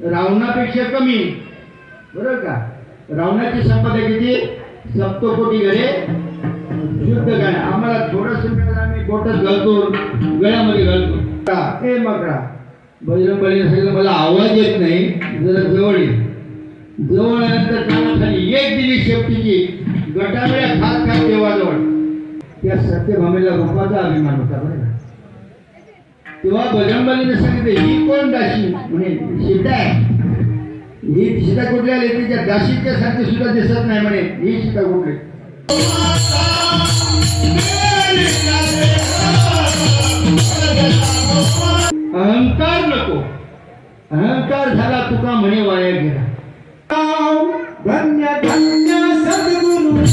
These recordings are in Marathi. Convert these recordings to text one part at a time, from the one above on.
रावणापेक्षा कमी. बरोबर का? रावणाची संपदा किती? सप्तकोटी घरे शुद्ध गाय आम्हाला थोडस आम्ही बोटात घालतो गळ्यामध्ये घालतो. का? हे मकरा. बजरंग बलीने सांगितलं मला आवाज येत नाही जरा जवळ येईल जवळ आल्यानंतर कानाखाली एक दिली शेपटीची. गटावेळ्या खात खात देवाजवळ. त्या सत्यभामेला रूपाचा अभिमान होता बरं का? तेव्हा बजरंगबलीने सांगितलं ही कोण दाशी? म्हणे सीता आहे. ही सीता कुठली आली तिच्या दाशीच्या सारखी सुद्धा दिसत नाही म्हणे ही सीता कुठली? अहंकार नको. अहंकार झाला तुका म्हणे वाया गेला. धन्य धन्य सद्गुरु.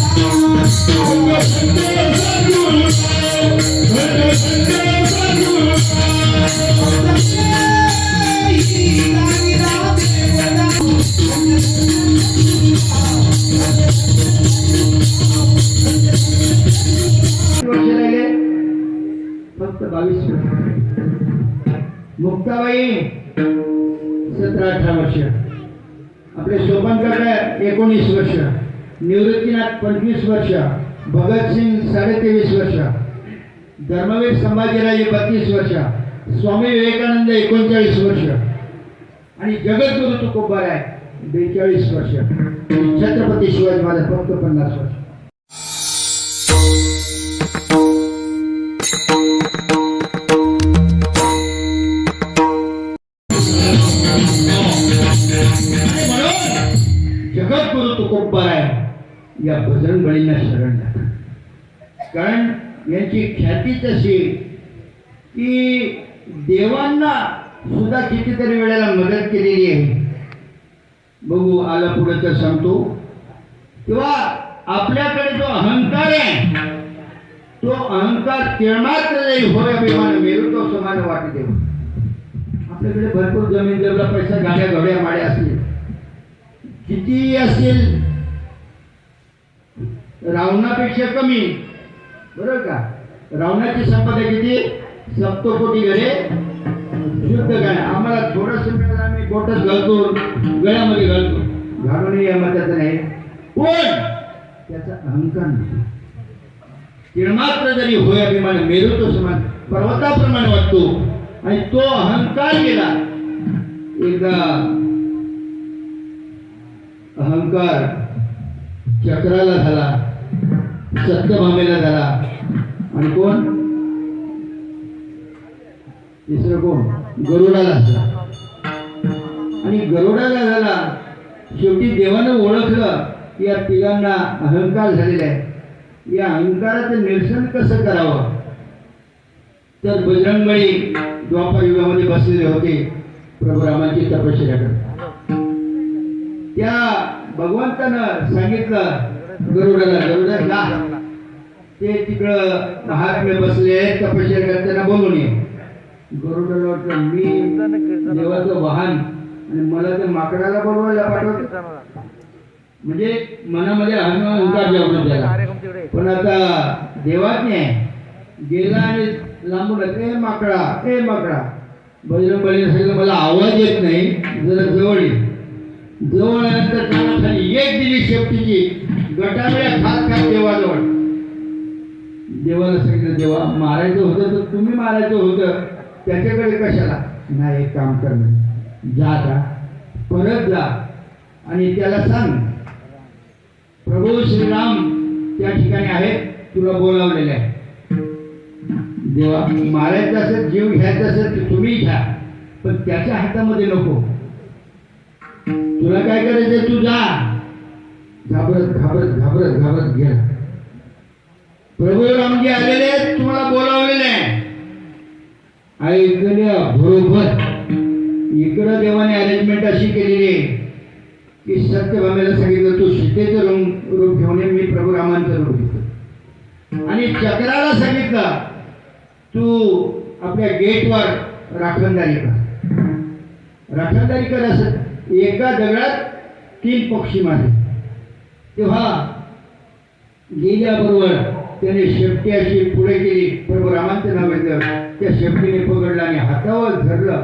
फक्त बावीस वर्ष. मुक्ताबाई सतरा अठरा वर्ष. आपले शोभनकर एकोणीस वर्ष. निवृत्तीनाथ पंचवीस वर्ष. भगतसिंग साडेतेवीस वर्ष. धर्मवीर संभाजीराजे बत्तीस वर्ष. स्वामी विवेकानंद एकोणचाळीस वर्ष. आणि जगद्गुरु तुकोबार आहे बेचाळीस वर्ष. छत्रपती शिवाजी महाराज फक्त पन्नास वर्ष. या बजरंग बळींना शरण जातात कारण यांची ख्याती तशी की देवांना सुद्धा कितीतरी वेळेला मदत केलेली आहे. बघू आला पुढे तर सांगतो. किंवा आपल्याकडे जो अहंकार आहे तो अहंकार केळमात्र नाही होय अभिमान मेरू तो समान वाटते आपल्याकडे भरपूर जमीन जमला पैसा गाड्या घोड्या माड्या असतील. किती असेल रावणापेक्षा कमी. बरोबर का? रावणाची संपदा किती? सप्तकोटी घरे शुद्ध गाय आम्हाला थोडस आम्ही बोटात घालतो गळ्यामध्ये घालतो. घालून या मताचं नाही. पण त्याचा अहंकार नाही. तिळमात्र जरी होय अभिमान मेरू तो समान पर्वताप्रमाणे वाटतो आणि तो अहंकार गेला. एकदा अहंकार चक्राला झाला. सत्यभामेला झाला. आणि कोण? तिसरं कोण? गरुडाला झाला. आणि गरुडाला झाला. शेवटी देवानं ओळखलं की या तिघांना अहंकार झालेला आहे. या अहंकाराचं निरसन कसं करावं? तर बजरंगबळी द्वापर युगामध्ये बसलेले होते. प्रभू रामाची तपश्चर्या करत. त्या भगवंतानं सांगितलं गरुडाला गरुडा जा ते तिकडं महात्मे बसले तपश्चर्या करताना बोलून ये. गरुडाला वाटलं मी देवाचं वाहन आणि मला ते माकडाला बोलवायला पाठवत म्हणजे मनामध्ये अहं- अहंकार जागृत झाला. पण आता देवाज्ञ आहे गेला आणि लांबून ए माकडा ए माकडा. बजरंग बलीने सांगितलं मला आवाज येत नाही जरा जवळ ये. जवळ आल्यानंतर कानाखाली एक दिली शेपटीची. गटावेळ्या खात खात देवाजवळ. देवाला सांगितलं देवा मारायचं होतं तर तुम्ही मारायचं होतं. त्याच्याकडे कशाला? नाही एक काम कर जा जा परत जा. आणि त्याला सांग. प्रभू श्रीराम त्या ठिकाणी आहेत. तुला बोलावलेले आहे देवा मारायचं असेल जीव घ्यायचा असेल तर तुम्ही घ्या. पण त्याच्या हातामध्ये नको. तुला काय करायचं तू जा. घाबरत घाबरत घाबरत घाबरत गेला. प्रभू रामजी आलेले आहेत तुम्हाला बोलावलेले आहे ऐकल्या बरोबर. इकडं देवाने अरेंजमेंट अशी केलेली आहे की सत्यभामेला सांगितलं तू सीतेचं रूम रूप घेऊन ये मी प्रभू रामांचं रूप घेतो. आणि चक्राला सांगितलं तू आपल्या गेटवर राखणदारी कर. राखणदारी कर असं एका दगडात तीन पक्षी मारले. तेव्हा गेल्याबरोबर त्याने शेपटी अशी पुढे केली प्रभू रामांचं नाव घेतलं. त्या शेपटीने पकडलं आणि हातावर धरलं.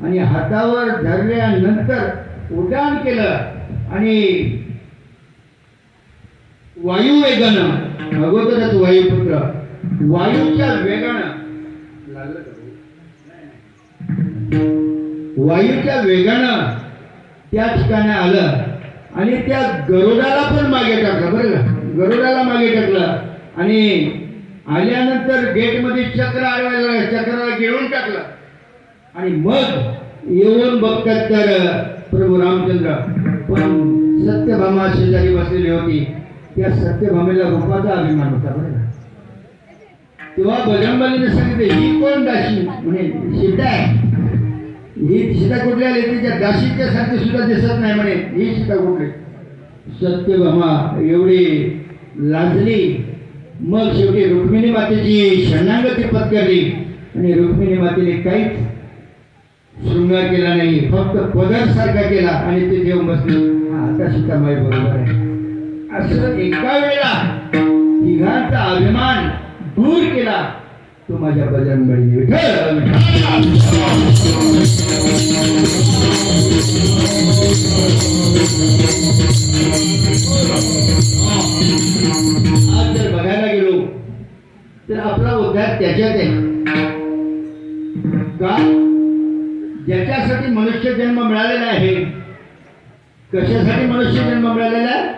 आणि हातावर धरल्यानंतर उड्डाण केलं. आणि वायुवेगानं अगोदरच वायुपुत्र वायूच्या वेगानं लागलं वायूच्या वेगानं त्या ठिकाणी आलं. आणि त्या गरुडाला पण मागे टाकला बरं का? गरुडाला मागे टाकलं. आणि आल्यानंतर गेटमध्ये चक्र आडवायला चक्राला गिळून टाकलं. आणि मग येऊन बघतात तर प्रभू रामचंद्र पण सत्यभामा शेजारी बसलेली होती. त्या सत्यभामेला रूपाचा अभिमान होता बरं का? तेव्हा बजरंगबलीने सांगितले ही कोण दाशी म्हणे सीता आहे. ही सीता कुठली आली? तिच्या दाशीच्या सारखी सुद्धा दिसत नाही म्हणे. ही सीता कुठली? सत्यभामा एवढी लाजली. मग शेवटी रुक्मिणी मातेची शरणागती पत्करली. आणि रुक्मिणी मातेने काहीच शृंगार केला नाही. फक्त पदर सारखा केला आणि ते देव बसले. हा, आता सीतामाई बरोबर आहे. असं एका वेळेला तिघांचा अभिमान दूर केला. तो माझ्या बजरंगबली विठ्ठल आज जर बघायला गेलो तर आपला उद्धार त्याच्यात आहे. का? ज्याच्यासाठी मनुष्य जन्म मिळालेला आहे कशासाठी मनुष्य जन्म मिळालेला आहे?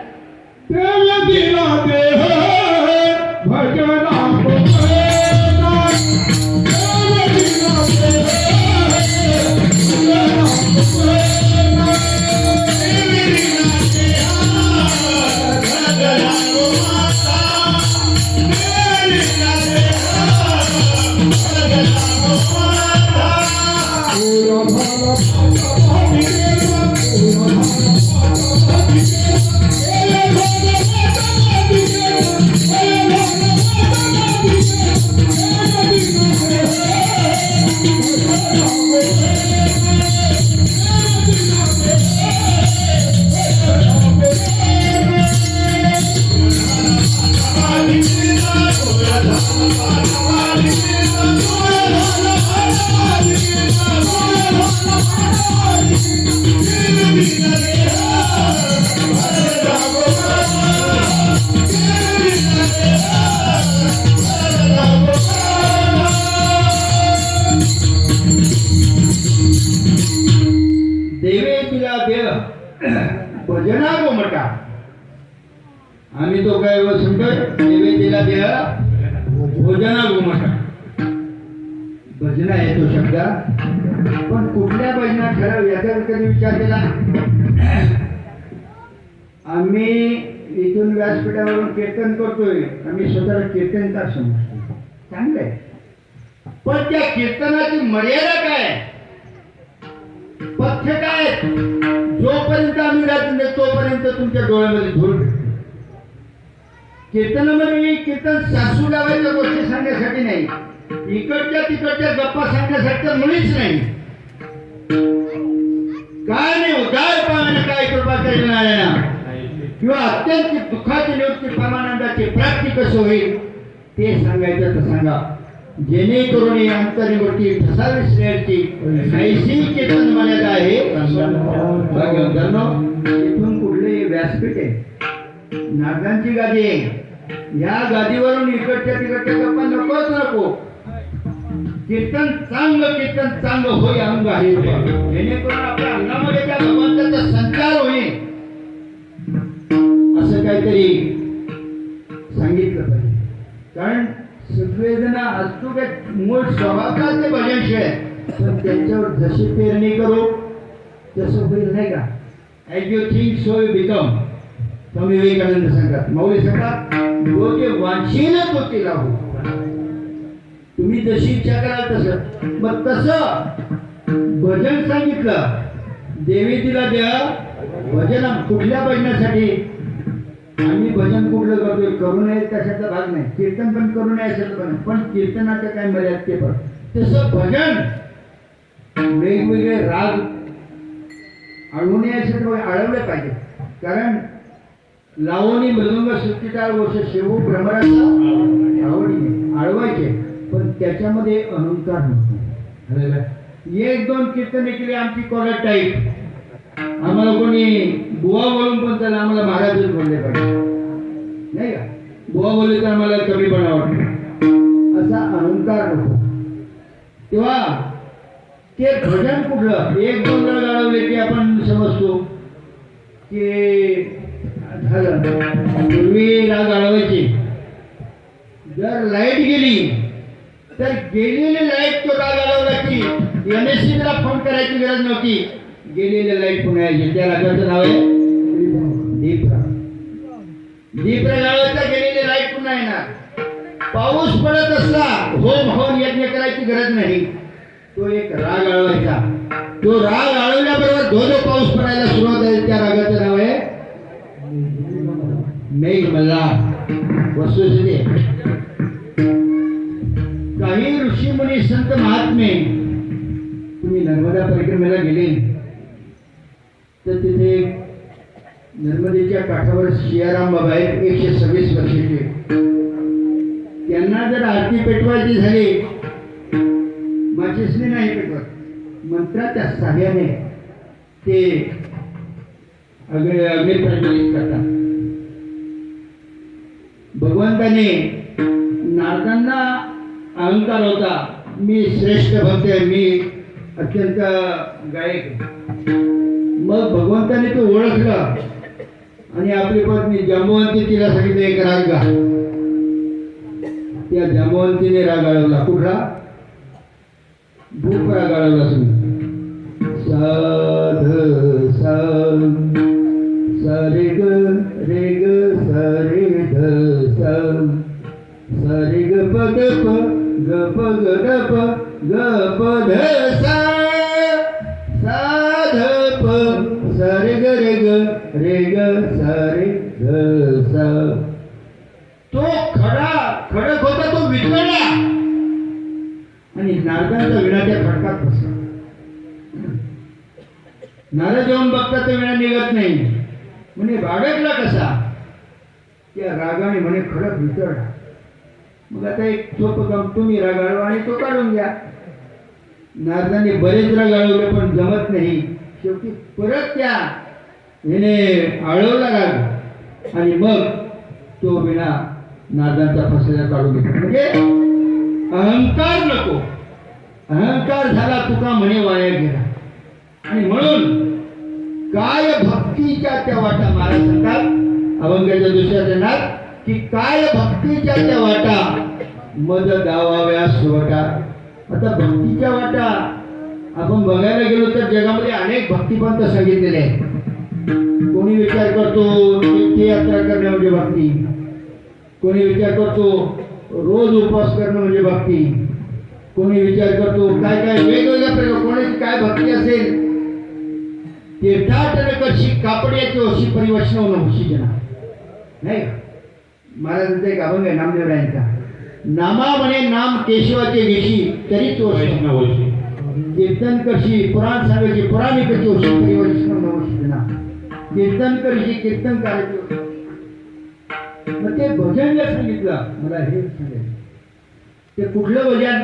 आम्ही इथून व्यासपीठावरून कीर्तन करतोय. आम्ही स्वतःला कीर्तनकार समजतो चांगलं आहे. पण त्या कीर्तनाची मर्यादा काय पथ्य काय जोपर्यंत आम्ही राहत तोपर्यंत तुमच्या डोळ्यामध्ये धूळ कीर्तनामध्ये मी कीर्तन सासू लावायच्या गोष्टी सांगण्यासाठी नाही. इकडच्या तिकडच्या गप्पा सांगण्यासाठी तर मुळीच नाही. काय नाही काय पाहणे काय कृपा करेल किंवा अत्यंत दुःखाची निवृत्ती परमानंदाची प्राप्ती कसं होईल ते सांगायचं तर सांगा. जेणेकरून ही अंतर्निवृत्ती ठसावी श्रेयची नैसिक कीर्तन मर्यादा आहे. इथून कुठले व्यासपीठ आहे. नागांची गादी आहे. या गादीवरून इकडच्या तिकडच्या गप्पा नकोच नको. कीर्तन चांगलं कीर्तन चांगलं होई अंग आहे. जेणेकरून आपल्या अंगामध्ये त्या भगवंताचा संचार होईल. असं काहीतरी सांगितलं पाहिजे. कारण सगळेजण असतो काय मूळ स्वभावकाच ते भजनशीळ आहे पण त्यांच्यावर जशी पेरणी करू तसं होईल नाही का? As you think so you become. Swami Vivekananda सांगतात माऊली सांगतात जो जे वांशील तो तिला हो तुम्ही जशी इच्छा कराल तसं. मग तसं भजन सांगितलं देवी तिला द्या भजन कुठल्या भजनासाठी? आम्ही भजन कुठलं करतोय? करू नये कशाचा भाग नाही. कीर्तन पण करू नये अशाचं पण. पण कीर्तनाचं काय मर्याद ते पण तसं भजन वेगवेगळे राग अडवू नये असे अडवले पाहिजे. कारण लावणी मृदंग सुट्टीटाळ वर्ष शेवू भ्रमराचा आवडीने आळवायचे. पण त्याच्यामध्ये अहंकार नव्हता एक दोन कीर्तने केली आमची कॉलर टाईप आम्हाला कोणी बुवा बोलून पण त्याला आम्हाला महाराजच बोलले पाहिजे. नाही का? बुवा बोलले तर आम्हाला कमीपणा वाटतो. असा अहंकार नको. तेव्हा ते भजन कुठलं? एक दोन वेळ गाळवले की आपण समजतो की झालं. पूर्वी राग गाळवायची जर लाइट गेली तर गेलेली लाइट तो राग गाळवला की एम एस ला फोन करायची गरज नव्हती. गेलेली लाइट पुन्हा यायची त्या रागाचं नाव आहे दीपराग दीपराग लावायचा गेलेले लाइट पुन्हा येणार. पाऊस पडत असला होम होम यज्ञ करायची गरज नाही. तो एक राग आळवायचा. तो राग आळवल्याबरोबर धो धो पाऊस पडायला सुरुवात आहे त्या रागाचं नाव आहे मेघ मल्हार वस्तुस्थिती काही ऋषी मुनी संत महात्मे तुम्ही नर्मदा परिक्रमेला गेले तर तिथे नर्मदेच्या काठावर सियाराम बाबा आहेत एकशे सव्वीस वर्षाचे. त्यांना जर आरती पेटवायची झाली माचिसने नाही पेटवत. मंत्राच्या साह्याने ते अग्नि अग्नि प्रज्वलित करतात. भगवंताने नारदांना अहंकार होता. मी श्रेष्ठ भक्त आहे मी अत्यंत गायक मग भगवंताने तो ओळखला. आणि आपली पत्नी जमवंती तिला सांगितलं एक राग गा. त्या जमवंतीने राग आळवला कुठला? भूक राग तुम्ही साध सरे ग रे ग सरे ध स. सारे ग प ग प ग प ग प ग प ध सा. सारे ग रे ग रे ग सारे ग सा. तो खडा खडक होता तो वितळला आणि नारदाचा विणा त्या खडकात बसला. नारद जाऊन बघता तो विणा निघत नाही. म्हणे बागडला कसा? त्या रागाने म्हणे खडक वितळला. मग आता एक सोपं काम तुम्ही रागाळवा आणि तो काढून घ्या. नारदाने बरेच रागाळवले पण जमत नाही. शेवटी परत त्या हिने आळवला राग आणि मग तो विणा नादांचा फसल्या काढून घेतला. म्हणजे अहंकार नको. अहंकार झाला तुका म्हणे वाया गेला. आणि म्हणून काय भक्तीच्या त्या वाटा महाराज सांगतात? अभंगाच्या दुसऱ्या जणात की काय भक्तीच्या त्या वाटा? मद दावाव्या सुवटा. आता भक्तीच्या वाटा आपण बघायला गेलो तर जगामध्ये अनेक भक्तिपंत सांगितलेले आहेत. कोणी विचार करतो तीर्थयात्रा करणं म्हणजे भक्ती. कोणी विचार करतो रोज उपवास करणं म्हणजे भक्ती. कोणी विचार करतो काय काय वेगवेगळ्या प्रकार कोणाची काय भक्ती असेल तीर्थाटन कशी कापड्याची अशी परिवचन होशी जना नाही का? महाराजांचा एक अभंग आहे नामदेवरायांचा. नामा म्हणे नाम केशवाचे घेशी तरी तो वैष्णवशी कीर्तन करशी पुराण सांगायची पुराणी कशी होशी परिवचन कीर्तन करशी कीर्तन करायची मग ते भजन जे सांगितलं मला हे सांगायचं. ते कुठलं भजन?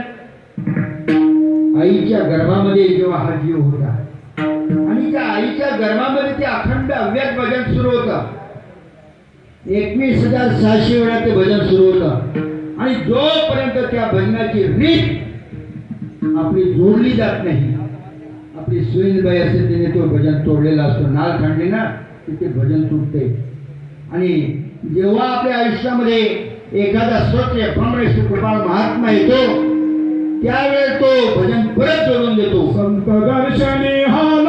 आईच्या गर्भामध्ये जेव्हा हा जीव होता. आणि त्या आईच्या गर्भामध्ये ते अखंड अव्यात भजन सुरू होतं. एकवीस हजार सहाशे वेळा ते भजन सुरू होतं. आणि जोपर्यंत त्या भजनाची रीत आपली जोडली जात नाही. आपली सुईनबाई असेल तिने तो भजन तोडलेला असतो. नाळ खांडली ना तिथे भजन तुटते. आणि जेव्हा आपल्या आयुष्यामध्ये एखादा स्वच्छ भ्रमणेश कृपाळ महात्मा येतो त्यावेळेस तो भजन परत जोडून देतो. संत दर्शने हा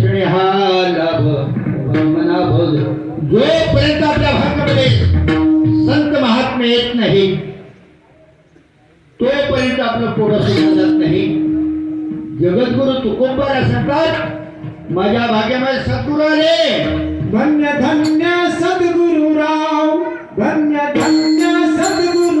हा लाभ मना भोग जोपर्यंत आपल्या भागामध्ये संत महात्मे येत नाही। तोपर्यंत आपलं पोरं जात नाही। जगद्गुरु तुकोबाला सांगतात माझ्या भाग्यामध्ये सद्गुरू आले। धन्य धन्य सद्गुरुराव धन्य धन्य आपल्या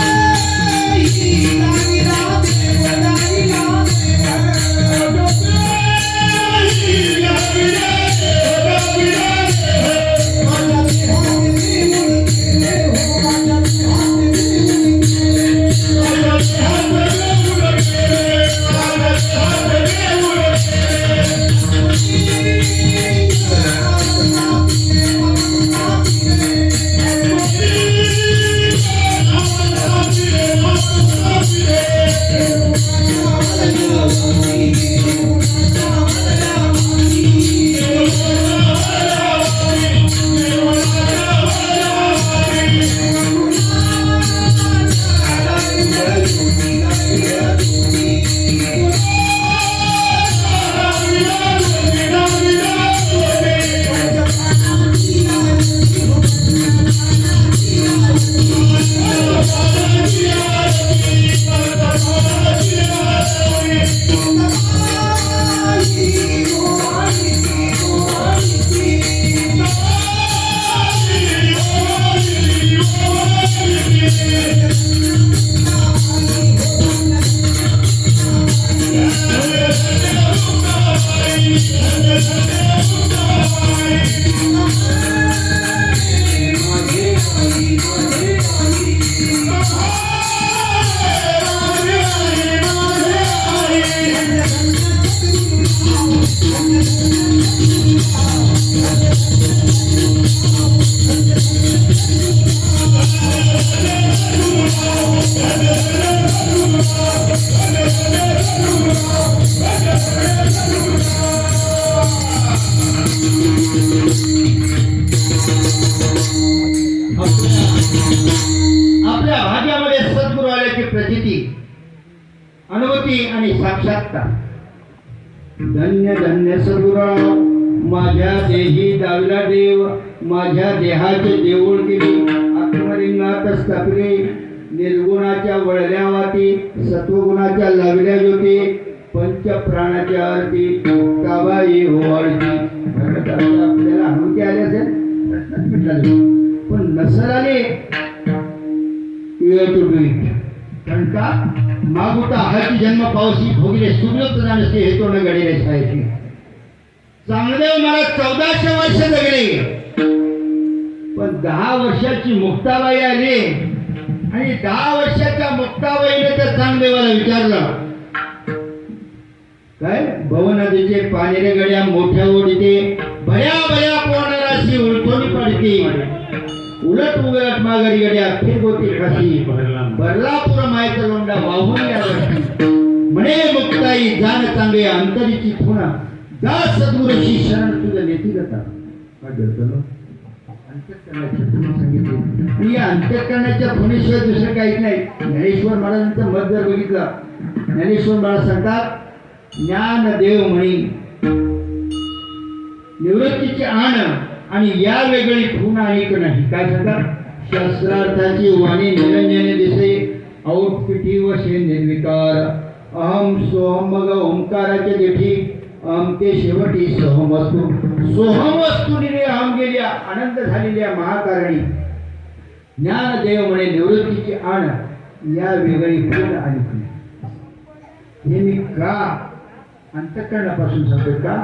देहाचे देऊळ केली. आत्मलिंगात स्थापिले. निर्गुणाच्या वळल्या वाती सत्वगुणाच्या लावल्या ज्योती पंच प्राणाच्या आरती काबाई हो होवाळती आपल्याला अनुभूती आली असेल? पण नसर आले. कारण का? मागुता हाची जन्म पावसी भोगले सुगत नसते हे तो न घडले शाळेची चांगदेव मला चौदाशे वर्ष जगले. पण दहा वर्षाची मुक्ताबाई आली. आणि दहा वर्षाच्या मुक्ताबाईने त्या चांगदेवाला विचारलं. काय? भवनदीचे पाणी गड्या मोठ्या ओढीचे भया भया पोहणाराशी उलटोनी पडते. उलट उलट माघारी गड्या फिरगोती कशी. बर्लापूर मायचा लोंडा वाहून या म्हणे मुक्ताई जाण चांगले अंतरीची खुणा. जा सद्गुरूची शरण तुझ्या नेती जाता काय मी अंत्यकरणाच्या भूमिशिवाय दुसरं काहीच नाही. ज्ञानेश्वर महाराजांचं मत जर बघितलं ज्ञानेश्वर महाराज सांगतात ज्ञान देव म्हणी. निवृत्तीची आण आणि या वेगळी खून ऐक नाही. काय सांगतात? शास्त्रार्थाची वाणी निरंजने दिसे औटपिठी वशे निर्विकार. अहम सोहम मग ओंकाराच्या देठी अहम ते शेवटी सोहम वस्तू सोहम गेल्या आनंद झालेल्या महाकारणी. ज्ञानदेव म्हणे निवृत्तीची आण या वेगळी फुल आणि हे मी का अंतकरणापासून सांगतो का?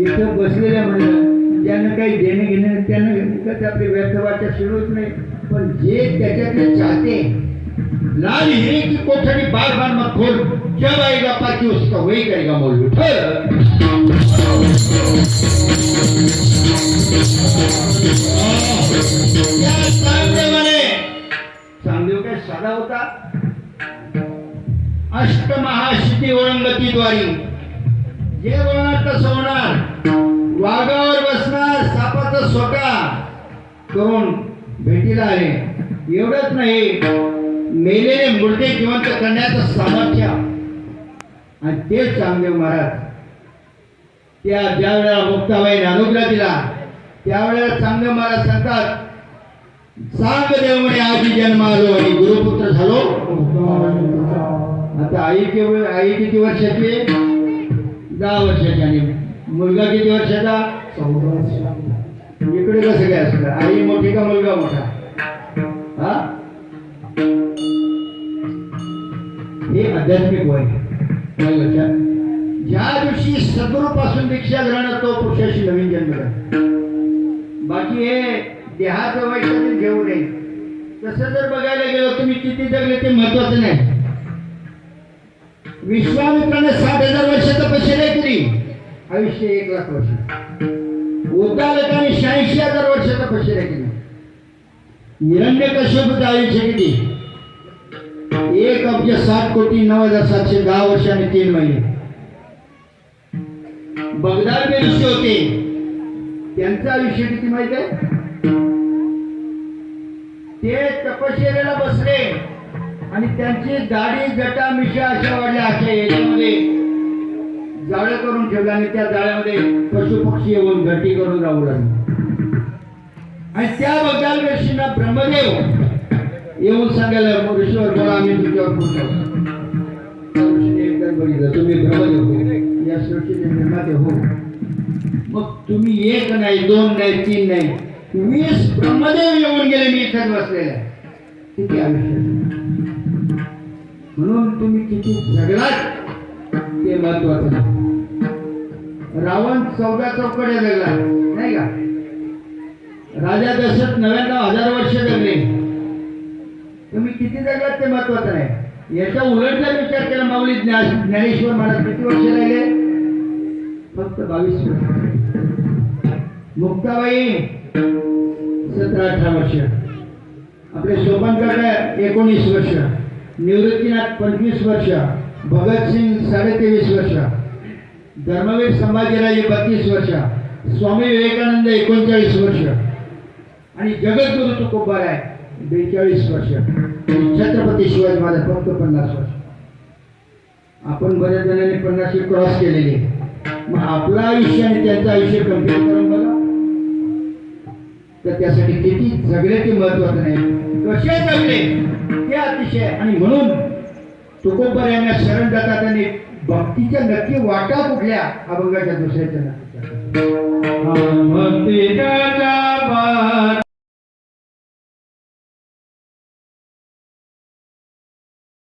इथं बसलेल्या म्हणलं ज्यांना काही देणं घेणं नाही, त्यांना ते आपले व्यर्थवाच्या शिरवत नाही पण जे त्याच्यातले चाहते लाल हिरे की कोठडी बार बार मग खोल जब आएगा पाकी उसका वही करेगा मौलवी विठ्ठल त्या चांगदेवाने चांगदेव काय साधा होता ओळंगती द्वारी जे वळणार तसं होणार वाघावर बसणार सापाचं स्वतः करून भेटीला आले एवढंच नाही मेलेले मुर्दे जिवंत करण्याचं सामर्थ्य आणि तेच चांगदेव महाराज त्या ज्या वेळेला मुक्ताबाईने अनुग्रह दिला त्यावेळेला चांगदेव महाराज सांगतात सांग देव म्हणे आजी जन्म आलो आणि गुरुपुत्र झालो. आता आई केवळ आई किती वर्षाची दहा वर्षाची आणि मुलगा किती वर्षाचा? इकडे कसं काय असतं? आई मोठी का मुलगा मोठा? हा? हे आध्यात्मिक वय ज्या दिवशी सद्गुरूपासून दीक्षा ग्रहण तो पुरुषाशी नवीन जन्म बाकी हे देहाचं वैशिष्ट्य घेऊ नये तसं जर बघायला गेलो तुम्ही किती जगले ते महत्वाचं नाही. विश्वामित्राने सात हजार वर्ष तपश्चर्या केली आयुष्य एक लाख वर्ष. उद्दालकाने शहाऐंशी हजार वर्ष तपश्चर्या केली हिरण्य कश्यपचं आयुष्य किती? एक अब्ज सात कोटी नऊ हजार सातशे दहा वर्ष आणि तीन महिने. बगदाद ऋषी होते. त्यांचं आयुष्य किती माहिती आहे? ते तपश्चर्याला बसले आणि त्यांची दाढी जटा मिशा अशा वाढल्या अशा याच्यामध्ये. जाळं करून ठेवलं आणि त्या जाळ्यामध्ये पशु पक्षी येऊन घटी करून राहू लागले. आणि त्या बगदाल ऋषींना ब्रह्मदेव येऊन सांगायला ऋषीवर बोला आम्ही तुमच्यावर ऋषीने एकदम बघितलं तुम्ही ब्रह्मदेव हो या सृष्टीचे निर्माते हो. मग तुम्ही एक नाही दोन नाही तीन नाही वीस ब्रह्मदेव येऊन गेले मी इथं बसलेले. किती आयुष्य म्हणून तुम्ही किती जगलात ते महत्वाचं नाही. रावण चौदा चौकडे जगला नाही का? राजा दशरथ नव्याण्णव हजार वर्ष जगले. तुम्ही किती जगलात ते महत्वाचं नाही. याच्या उलट जर विचार केला माऊली ज्ञान ज्ञानेश्वर महाराज किती वर्ष राहिले? फक्त बावीस वर्ष. मुक्ताबाई सतरा अठरा वर्ष. आपले सोपान काका एकोणीस वर्ष. निवृत्तीनाथ पंचवीस वर्ष. भगतसिंग साडेतेवीस वर्ष. धर्मवीर संभाजीराजे बत्तीस वर्ष. स्वामी विवेकानंद एकोणचाळीस वर्ष. आणि जगद्गुरु तुकोबार आहे. बेचाळीस वर्ष. छत्रपती शिवाजी महाराज फक्त पन्नास वर्ष. आपण बऱ्याच जणांनी पन्नासशे क्रॉस केलेली. मग आपलं आयुष्य आणि त्यांचं आयुष्य कंपेअर करून बघा. तर त्यासाठी किती जगले ते महत्वाचं नाही. कसे जगले ते अतिशय आणि म्हणून तुकोबर यांना शरण जातात आणि भक्तीच्या नक्की वाटा कुठल्या? अभंगाच्या दुसऱ्याच्या नक्की